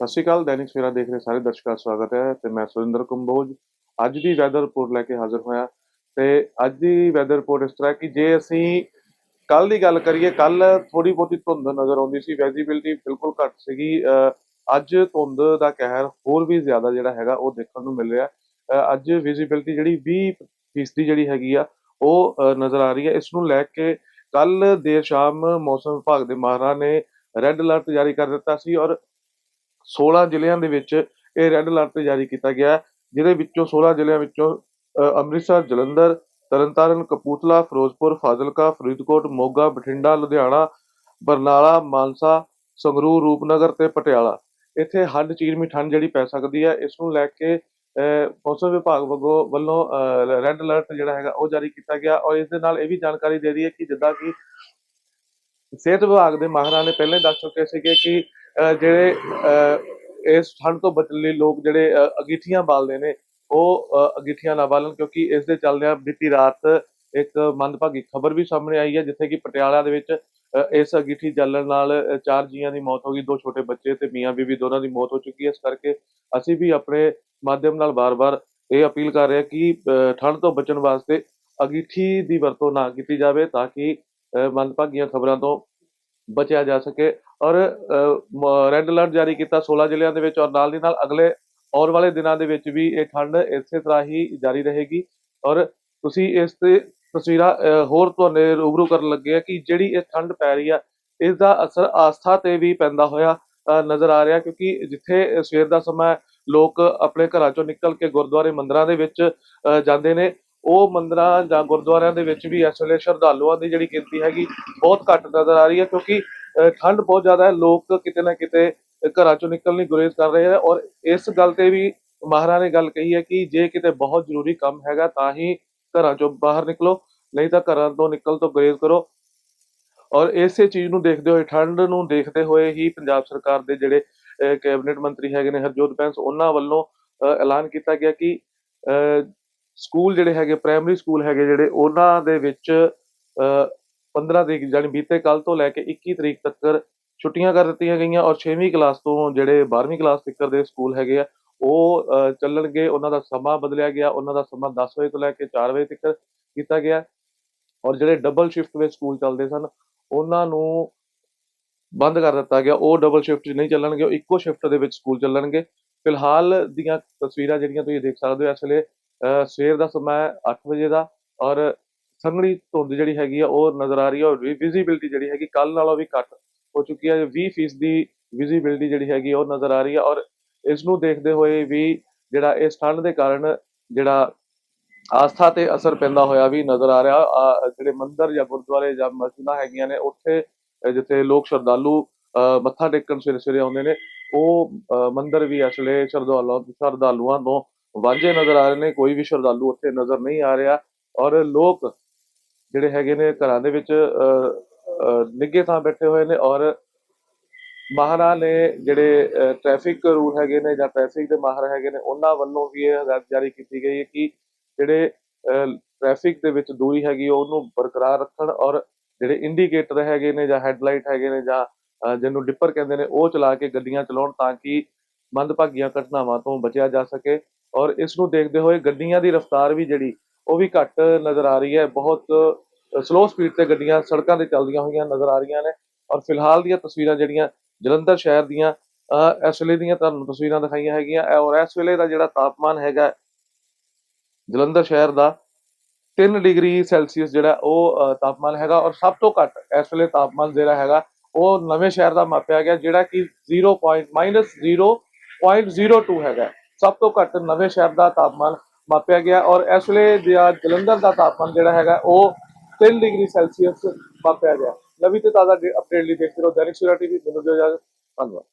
ਸਤਿ ਸ਼੍ਰੀ ਅਕਾਲ, ਦੈਨਿਕ ਸਵੇਰਾ ਦੇਖ ਰਹੇ ਸਾਰੇ ਦਰਸ਼ਕਾਂ ਦਾ ਸਵਾਗਤ ਹੈ ਤੇ ਮੈਂ ਸੁਰਿੰਦਰ ਕੰਬੋਜ। ਅੱਜ ਦੀ ਵੈਦਰ ਰਿਪੋਰਟ ਲੈ ਕੇ ਹਾਜ਼ਰ ਹੋਇਆ ਤੇ ਅੱਜ ਦੀ ਵੈਦਰ ਰਿਪੋਰਟ ਇਸ ਤਰ੍ਹਾਂ ਕਿ ਜੇ ਅਸੀਂ ਕੱਲ ਦੀ ਗੱਲ ਕਰੀਏ ਕੱਲ ਥੋੜੀ ਬਹੁਤੀ ਧੁੰਦ ਨਜ਼ਰ ਆਉਂਦੀ ਸੀ ਵਿਜ਼ਿਬਿਲਟੀ ਬਿਲਕੁਲ ਘੱਟ ਸੀਗੀ। ਅੱਜ ਧੁੰਦ ਦਾ ਕਹਿਰ ਹੋਰ ਵੀ ਜ਼ਿਆਦਾ ਜਿਹੜਾ ਹੈਗਾ ਉਹ ਦੇਖਣ ਨੂੰ ਮਿਲ ਰਿਹਾ। ਅੱਜ ਵਿਜ਼ਿਬਿਲਟੀ ਜਿਹੜੀ 20 ਫੀਸਦੀ ਜਿਹੜੀ ਹੈਗੀ ਆ, ਉਹ ਨਜ਼ਰ ਆ ਰਹੀ ਹੈ। ਇਸ ਨੂੰ ਲੈ ਕੇ ਕੱਲ ਦੇਰ ਸ਼ਾਮ ਮੌਸਮ ਵਿਭਾਗ ਦੇ ਮਾਹਰਾਂ ਨੇ ਰੈੱਡ ਅਲਰਟ ਜਾਰੀ ਕਰ ਦਿੱਤਾ ਸੀ ਔਰ 16 ਜ਼ਿਲ੍ਹਿਆਂ ਦੇ ਵਿੱਚ ਇਹ ਰੈੱਡ ਅਲਰਟ ਜਾਰੀ ਕੀਤਾ ਗਿਆ ਜਿਹਦੇ ਵਿੱਚੋਂ 16 ਜ਼ਿਲ੍ਹਿਆਂ ਵਿੱਚੋਂ ਅੰਮ੍ਰਿਤਸਰ ਜਲੰਧਰ ਤਰਨਤਾਰਨ ਕਪੂਰਥਲਾ ਫਿਰੋਜ਼ਪੁਰ ਫਾਜ਼ਿਲਕਾ ਫਰੀਦਕੋਟ ਮੋਗਾ ਬਠਿੰਡਾ ਲੁਧਿਆਣਾ ਬਰਨਾਲਾ ਮਾਨਸਾ ਸੰਗਰੂਰ ਰੂਪਨਗਰ ਤੇ ਪਟਿਆਲਾ। ਇੱਥੇ ਹੱਡ ਚੀਰਵੀਂ ਠੰਡ ਜਿਹੜੀ ਪੈ ਸਕਦੀ ਹੈ ਇਸ ਨੂੰ ਲੈ ਕੇ ਅ, ਮੌਸਮ ਵਿਭਾਗ ਵੱਲੋਂ ਵੱਲੋਂ ਰੈੱਡ ਅਲਰਟ ਜਿਹੜਾ ਹੈਗਾ ਉਹ ਜਾਰੀ ਕੀਤਾ ਗਿਆ ਔਰ ਇਸ ਦੇ ਨਾਲ ਇਹ ਵੀ ਜਾਣਕਾਰੀ ਦੇ ਰਹੀ ਹੈ ਕਿ ਜਿੱਦਾਂ ਕਿ ਸਿਹਤ ਵਿਭਾਗ ਦੇ ਮਾਹਰਾਂ ਨੇ ਪਹਿਲਾਂ ਦੱਸ ਚੁੱਕੇ ਸੀਗੇ ਕਿ ਜਿਹੜੇ ਇਸ ਠੰਡ ਤੋਂ ਬਚਣ ਲਈ ਲੋਕ ਜਿਹੜੇ ਅਗੀਠੀਆਂ ਬਾਲਦੇ ਨੇ, ਉਹ ਅਗੀਠੀਆਂ ਨਾ ਬਾਲਣ ਕਿਉਂਕਿ ਇਸ ਦੇ ਚੱਲਦਿਆਂ ਬੀਤੀ ਰਾਤ ਇੱਕ ਮੰਦਭਾਗੀ ਖਬਰ ਵੀ ਸਾਹਮਣੇ ਆਈ ਹੈ, ਜਿੱਥੇ ਕਿ ਪਟਿਆਲਾ ਦੇ ਵਿੱਚ ਇਸ ਅਗੀਠੀ ਜਲਣ ਨਾਲ ਚਾਰ ਜੀਆਂ ਦੀ ਮੌਤ ਹੋ ਗਈ, ਦੋ ਛੋਟੇ ਬੱਚੇ ਤੇ ਮੀਆਂ ਬੀਬੀ ਦੋਨਾਂ ਦੀ ਮੌਤ ਹੋ ਚੁੱਕੀ ਹੈ। ਇਸ ਕਰਕੇ ਅਸੀਂ ਵੀ ਆਪਣੇ ਮਾਧਿਅਮ ਨਾਲ ਬਾਰ-ਬਾਰ ਇਹ ਅਪੀਲ ਕਰ ਰਹੇ ਹਾਂ ਕਿ ਠੰਡ ਤੋਂ ਬਚਣ ਵਾਸਤੇ ਅਗੀਠੀ ਦੀ ਵਰਤੋਂ ਨਾ ਕੀਤੀ ਜਾਵੇ ਤਾਂ ਕਿ ਮੰਦਭਾਗੀਆਂ ਖਬਰਾਂ ਤੋਂ ਬਚਿਆ ਜਾ ਸਕੇ। ਔਰ ਰੈੱਡ ਅਲਰਟ ਜਾਰੀ ਕੀਤਾ 16 ਜ਼ਿਲ੍ਹਿਆਂ ਦੇ ਵਿੱਚ ਔਰ ਨਾਲ ਦੀ ਨਾਲ ਅਗਲੇ ਆਉਣ ਵਾਲੇ ਦਿਨਾਂ ਦੇ ਵਿੱਚ ਵੀ ਇਹ ਠੰਡ ਇਸੇ ਤਰ੍ਹਾਂ ਹੀ ਜਾਰੀ ਰਹੇਗੀ। ਔਰ ਤੁਸੀਂ ਇਸ ਤੇ ਤਸਵੀਰਾਂ ਹੋਰ ਤੁਹਾਨੂੰ ਰੂਬਰੂ ਕਰਨ ਲੱਗੇ ਆ ਕਿ ਜਿਹੜੀ ਇਹ ਠੰਡ ਪੈ ਰਹੀ ਆ ਇਸ ਦਾ ਅਸਰ ਆਸਥਾ ਤੇ ਵੀ ਪੈਂਦਾ ਹੋਇਆ ਨਜ਼ਰ ਆ ਰਿਹਾ ਕਿਉਂਕਿ ਜਿੱਥੇ ਸਵੇਰ ਦਾ ਸਮਾਂ ਲੋਕ ਆਪਣੇ ਘਰਾਂ ਚੋਂ ਨਿਕਲ ਕੇ ਗੁਰਦੁਆਰੇ ਮੰਦਰਾਂ ਦੇ ਵਿੱਚ ਜਾਂਦੇ ਨੇ। ਉਹ ਮੰਦਰਾਂ ਜਾਂ ਗੁਰਦੁਆਰਿਆਂ ਦੇ ਵਿੱਚ ਵੀ ਇਸ ਵੇਲੇ ਸ਼ਰਧਾਲੂਆਂ ਦੀ ਜਿਹੜੀ ਗਿਣਤੀ ਹੈਗੀ, ਬਹੁਤ ਘੱਟ ਨਜ਼ਰ ਆ ਰਹੀ ਹੈ ਕਿਉਂਕਿ ਠੰਡ ਬਹੁਤ ਜ਼ਿਆਦਾ ਹੈ, ਲੋਕ ਕਿਤੇ ਨਾ ਕਿਤੇ ਘਰਾਂ ਚੋਂ ਨਿਕਲਣ ਲਈ ਗੁਰੇਜ਼ ਕਰ ਰਹੇ ਹੈ ਔਰ ਇਸ ਗੱਲ ਤੇ ਵੀ ਮਹਾਰਾ ਨੇ ਗੱਲ ਕਹੀ ਹੈ ਕਿ ਜੇ ਕਿਤੇ ਬਹੁਤ ਜ਼ਰੂਰੀ ਕੰਮ ਹੈਗਾ ਤਾਂ ਹੀ ਘਰਾਂ ਚੋਂ ਬਾਹਰ ਨਿਕਲੋ, ਨਹੀਂ ਤਾਂ ਘਰਾਂ ਤੋਂ ਨਿਕਲ ਤੋਂ ਗੁਰੇਜ਼ ਕਰੋ। ਔਰ ਇਸੇ ਚੀਜ਼ ਨੂੰ ਦੇਖਦੇ ਹੋਏ, ਠੰਡ ਨੂੰ ਦੇਖਦੇ ਹੋਏ ਹੀ ਪੰਜਾਬ ਸਰਕਾਰ ਦੇ ਜਿਹੜੇ ਕੈਬਨਿਟ ਮੰਤਰੀ ਹੈਗੇ ਨੇ ਹਰਜੋਤ ਬੈਂਸ, ਉਹਨਾਂ ਵੱਲੋਂ ਐਲਾਨ ਕੀਤਾ ਗਿਆ ਕਿ ਸਕੂਲ ਜਿਹੜੇ ਹੈਗੇ, ਪ੍ਰਾਇਮਰੀ ਸਕੂਲ ਹੈਗੇ ਜਿਹੜੇ, ਉਹਨਾਂ ਦੇ ਵਿੱਚ ਅਹ 15 ਤਰੀਕ ਜਾਨੀ ਬੀਤੇ ਕੱਲ ਤੋਂ ਲੈ ਕੇ 21 ਤਰੀਕ ਤੱਕ ਛੁੱਟੀਆਂ ਕਰ ਦਿੱਤੀਆਂ ਗਈਆਂ ਔਰ 6ਵੀਂ ਕਲਾਸ ਤੋਂ ਜਿਹੜੇ 12ਵੀਂ ਕਲਾਸ ਤੱਕ ਦੇ ਸਕੂਲ ਹੈਗੇ ਆ, ਉਹ ਚੱਲਣਗੇ, ਉਹਨਾਂ ਦਾ ਸਮਾਂ ਬਦਲਿਆ ਗਿਆ, ਉਹਨਾਂ ਦਾ ਸਮਾਂ 10 ਵਜੇ ਤੋਂ ਲੈ ਕੇ 4 ਵਜੇ ਤੱਕ ਕੀਤਾ ਗਿਆ ਔਰ ਜਿਹੜੇ ਡਬਲ ਸ਼ਿਫਟ ਵਿੱਚ ਸਕੂਲ ਚੱਲਦੇ ਸਨ, ਉਹਨਾਂ ਨੂੰ ਬੰਦ ਕਰ ਦਿੱਤਾ ਗਿਆ, ਉਹ ਡਬਲ ਸ਼ਿਫਟ 'ਚ ਨਹੀਂ ਚੱਲਣਗੇ, ਉਹ ਇੱਕੋ ਸ਼ਿਫਟ ਦੇ ਵਿੱਚ ਸਕੂਲ ਚੱਲਣਗੇ। ਫਿਲਹਾਲ ਦੀਆਂ ਤਸਵੀਰਾਂ ਜਿਹੜੀਆਂ ਤੁਸੀਂ ਦੇਖ ਸਕਦੇ ਹੋ ਇਸ ਵੇਲੇ ਸਵੇਰ ਦਾ ਸਮਾਂ ਹੈ 8 ਵਜੇ ਦਾ ਔਰ ਸੰਘਣੀ ਧੁੰਦ ਜਿਹੜੀ ਹੈਗੀ ਆ ਉਹ ਨਜ਼ਰ ਆ ਰਹੀ ਹੈ ਔਰ ਵਿਜ਼ਿਬਿਲਟੀ ਜਿਹੜੀ ਹੈਗੀ ਕੱਲ ਨਾਲੋਂ ਵੀ ਘੱਟ ਹੋ ਚੁੱਕੀ ਹੈ। 20% ਦੀ ਵਿਜ਼ਿਬਿਲਟੀ ਜਿਹੜੀ ਹੈਗੀ ਉਹ ਨਜ਼ਰ ਆ ਰਹੀ ਹੈ ਔਰ ਇਸ ਨੂੰ ਦੇਖਦੇ ਹੋਏ ਵੀ ਜਿਹੜਾ ਇਸ ਠੰਡ ਦੇ ਕਾਰਨ ਜਿਹੜਾ ਆਸਥਾ ਤੇ ਅਸਰ ਪੈਂਦਾ ਹੋਇਆ ਵੀ ਨਜ਼ਰ ਆ ਰਿਹਾ। ਜਿਹੜੇ ਮੰਦਰ ਜਾਂ ਗੁਰਦੁਆਰੇ ਜਾਂ ਮਸਜਿਦਾਂ ਹੈਗੀਆਂ ਨੇ ਉੱਥੇ ਜਿੱਥੇ ਲੋਕ ਸ਼ਰਧਾਲੂ ਅ, ਮੱਥਾ ਟੇਕਣ ਸਵੇਰੇ ਸਵੇਰੇ ਆਉਂਦੇ ਨੇ ਉਹ ਅ, ਮੰਦਿਰ ਵੀ ਇਸ ਵੇਲੇ ਸ਼ਰਧਾਲੂਆਂ ਸ਼ਰਧਾਲੂਆਂ ਤੋਂ ਵਾਂਝੇ ਨਜ਼ਰ ਆ ਰਹੇ ਨੇ ਕੋਈ ਵੀ ਸ਼ਰਧਾਲੂ ਉੱਥੇ ਨਜ਼ਰ ਨਹੀਂ ਆ ਰਿਹਾ ਔਰ ਲੋਕ ਜਿਹੜੇ ਹੈਗੇ ਨੇ ਘਰਾਂ ਦੇ ਵਿੱਚ ਅ, ਨਿੱਘੇ ਥਾਂ ਬੈਠੇ ਹੋਏ ਨੇ ਔਰ ਮਾਹਰਾਂ ਨੇ ਜਿਹੜੇ ਟ੍ਰੈਫਿਕ ਰੂਲ ਹੈਗੇ ਨੇ ਜਾਂ ਟ੍ਰੈਫਿਕ ਦੇ ਮਾਹਰ ਹੈਗੇ ਨੇ ਉਹਨਾਂ ਵੱਲੋਂ ਵੀ ਇਹ ਹਦਾਇਤ ਜਾਰੀ ਕੀਤੀ ਗਈ ਹੈ ਕਿ ਜਿਹੜੇ ਟ੍ਰੈਫਿਕ ਦੇ ਵਿੱਚ ਦੂਰੀ ਹੈਗੀ ਉਹਨੂੰ ਬਰਕਰਾਰ ਰੱਖਣ ਔਰ ਜਿਹੜੇ ਇੰਡੀਕੇਟਰ ਹੈਗੇ ਨੇ ਜਾਂ ਹੈਡਲਾਈਟ ਹੈਗੇ ਨੇ ਜਾਂ ਜਿਹਨੂੰ ਡਿੱਪਰ ਕਹਿੰਦੇ ਨੇ ਉਹ ਚਲਾ ਕੇ ਗੱਡੀਆਂ ਚਲਾਉਣ ਤਾਂ ਕਿ ਮੰਦਭਾਗੀਆਂ ਘਟਨਾਵਾਂ ਤੋਂ ਬਚਿਆ ਜਾ ਸਕੇ। ਔਰ ਇਸ ਨੂੰ ਦੇਖਦੇ ਹੋਏ ਗੱਡੀਆਂ ਦੀ ਰਫ਼ਤਾਰ ਵੀ ਜਿਹੜੀ, ਉਹ ਵੀ ਘੱਟ ਨਜ਼ਰ ਆ ਰਹੀ ਹੈ। ਬਹੁਤ ਸਲੋ ਸਪੀਡ ਤੇ ਗੱਡੀਆਂ ਸੜਕਾਂ ਤੇ ਚੱਲਦੀਆਂ ਹੋਈਆਂ ਨਜ਼ਰ ਆ ਰਹੀਆਂ ਨੇ। ਔਰ ਫਿਲਹਾਲ ਦੀਆਂ ਤਸਵੀਰਾਂ ਜਿਹੜੀਆਂ ਜਲੰਧਰ ਸ਼ਹਿਰ ਦੀਆਂ ਇਸ ਵੇਲੇ ਦੀਆਂ ਤੁਹਾਨੂੰ ਤਸਵੀਰਾਂ ਦਿਖਾਈਆਂ ਹੈਗੀਆਂ। ਔਰ ਇਸ ਵੇਲੇ ਦਾ ਜਿਹੜਾ ਤਾਪਮਾਨ ਹੈਗਾ ਜਲੰਧਰ ਸ਼ਹਿਰ ਦਾ 3 ਡਿਗਰੀ ਸੈਲਸੀਅਸ ਜਿਹੜਾ ਉਹ ਤਾਪਮਾਨ ਹੈਗਾ। ਔਰ ਸਭ ਤੋਂ ਘੱਟ ਇਸ ਵੇਲੇ ਤਾਪਮਾਨ ਜਿਹੜਾ ਹੈਗਾ, ਉਹ ਨਵੇਂ ਸ਼ਹਿਰ ਦਾ ਮਾਪਿਆ ਗਿਆ, ਜਿਹੜਾ ਕਿ 0. -0.02 ਹੈਗਾ। ਸਭ ਤੋਂ ਘੱਟ ਨਵੇਂ ਸ਼ਹਿਰ ਦਾ ਤਾਪਮਾਨ ਮਾਪਿਆ ਗਿਆ ਔਰ ਇਸ ਵੇਲੇ ਜਿਹੜਾ ਜਲੰਧਰ ਦਾ ਤਾਪਮਾਨ ਜਿਹੜਾ ਹੈਗਾ, ਉਹ 3 ਡਿਗਰੀ ਸੈਲਸੀਅਸ ਮਾਪਿਆ ਗਿਆ। ਨਵੀਂ ਤੇ ਤਾਜ਼ਾ ਅਪਡੇਟ ਲਈ ਦੇਖਦੇ ਰਹੋ। ਦੈਨਿਕ ਸਵੇਰਾ ਟੀਵੀ, ਮੈਨੂੰ ਦਿਓ ਇਜਾਜ਼ਤ। ਧੰਨਵਾਦ।